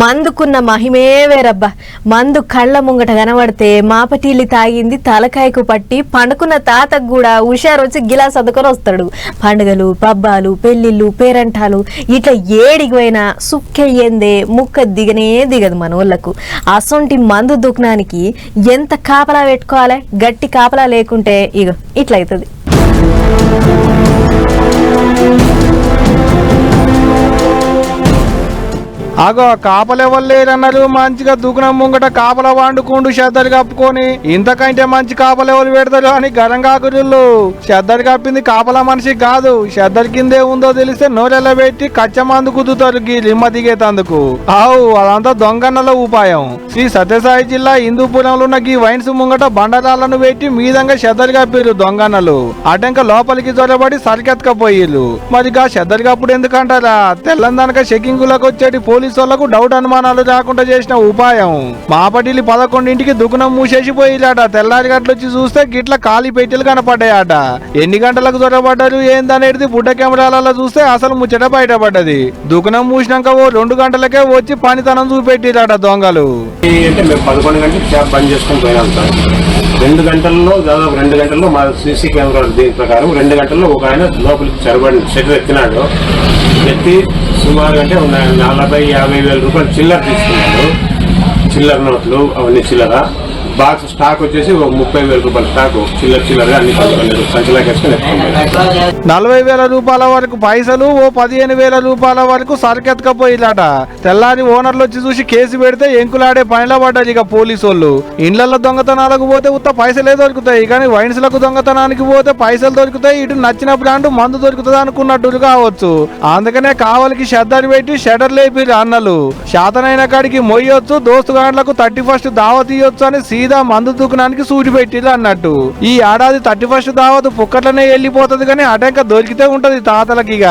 మందుకున్న మహిమే వేరబ్బా. మందు కళ్ళ ముంగట కనబడితే మాపటీలి తాగింది తలకాయకు పట్టి పండుకున్న తాతకు కూడా హుషారు వచ్చి గిలాస్ అద్దుకొని వస్తాడు. పండుగలు పబ్బాలు పెళ్ళిళ్ళు పేరంటాలు ఇట్లా ఏడిగిపోయినా సుక్కయ్యేందే ముక్క దిగనే దిగదు మన వాళ్ళకు అసొంటి మందు దుకాణానికి ఎంత కాపలా పెట్టుకోవాలి? గట్టి కాపలా లేకుంటే ఇగో ఇట్లా అగో కాపలెవరు లేరన్నారు? మంచిగా దుకాణం ముంగట కాపల వండుకుండు శ్రద్ధలు కప్పుకొని. ఇంతకంటే మంచి కాపలెవరు పెడతారు అని గరంగా గురుళ్ళు చెద్దరు కప్పింది కాపల మనిషి కాదు. చెద్దరి కిందే ఉందో తెలిస్తే నోరెల పెట్టి కచ్చమందు కుదుతారు గీ లిమ్మ దిగేతందుకు. ఆవు అదంతా దొంగన్నల ఉపాయం. శ్రీ సత్యసాయి జిల్లా హిందూపురంలో ఉన్న గీ వైన్స్ ముంగట బండరాలను పెట్టి మీదంగా శ్రద్ధలు కప్పిరు దొంగన్నలు. అటంక లోపలికి జొరబడి సరికెత్తకపోయిల్లు మరి గా శ్రద్ధలు కప్పుడు ఎందుకంటారా? తెల్లందనక షెకింగులకు వచ్చేటి పోలీసు వాళ్ళకు డౌట్ అనుమానాలు రాకుండా చేసిన ఉపాయం. మాపటిలి పదకొండింటికి దుకుణం మూసేసి పోయిలాట తెల్లారి గట్లొచ్చి చూస్తే గిట్ల ఖాళీ పెట్టెలు కనపడ్డాయట. ఎన్ని గంటలకు జొరబడ్డారు ఏందనేది బుడ్డ కెమెరాలలో చూస్తే అసలు ముచ్చట బయటపడ్డది. దుకుణం మూసినాక ఓ రెండు గంటలకే వచ్చి పనితనం చూపెట్టిరాట దొంగలు. అంటే మేము పదకొండు గంటలకు క్యాబ్ బంద్ చేసుకొని పోయినాం సార్. రెండు గంటల్లో దాదాపు రెండు గంటల్లో మా సీసీ కెమెరా దీని ప్రకారం రెండు గంటల్లో ఒక ఆయన లోపలికి చొరబడి షెటర్ ఎత్తినాడు ఎత్తి సుమారు అంటే నలభై యాభై వేల రూపాయలు చిల్లర తీసుకున్నాడు చిల్లర నోట్లు అవన్నీ చిల్లర. బాక్స్ స్టాక్ వచ్చేసి ఒక ముప్పై వేల రూపాయల స్టాక్ చిల్లర చిల్లర అన్ని నలభై వేల రూపాయల వరకు పైసలు ఓ పదిహేను వేల రూపాయల వరకు సరికెత్తకపోయిలాట. తెల్లారి ఓనర్లు వచ్చి చూసి కేసు పెడితే ఎంకులాడే పనిలో పడ్డారు ఇక పోలీసు వాళ్ళు ఇండ్ల దొంగతనాలకు పోతే ఉత్త పైసలే దొరుకుతాయి కానీ వైన్స్లకు దొంగతనానికి పోతే పైసలు దొరుకుతాయి ఇటు నచ్చిన బ్రాండ్ మందు దొరుకుతుంది అనుకున్నట్టు కావచ్చు. అందుకనే కావలికి షెడ్డర్ పెట్టి షెడర్ లేపి అన్నలు. శాతనైన కాడికి మొయ్యొచ్చు దోస్తు గాండ్లకు థర్టీ ఫస్ట్ దావతీయొచ్చు ఇయ్యొచ్చు అని సీదా మందు దుకాణానికి సూటి పెట్టిరు అన్నట్టు. ఈ ఏడాది థర్టీ ఫస్ట్ దావత్ పుక్కట్లనే వెళ్ళిపోతుంది కానీ అటంక దొరికితే ఉంటది తాతలకి ఇక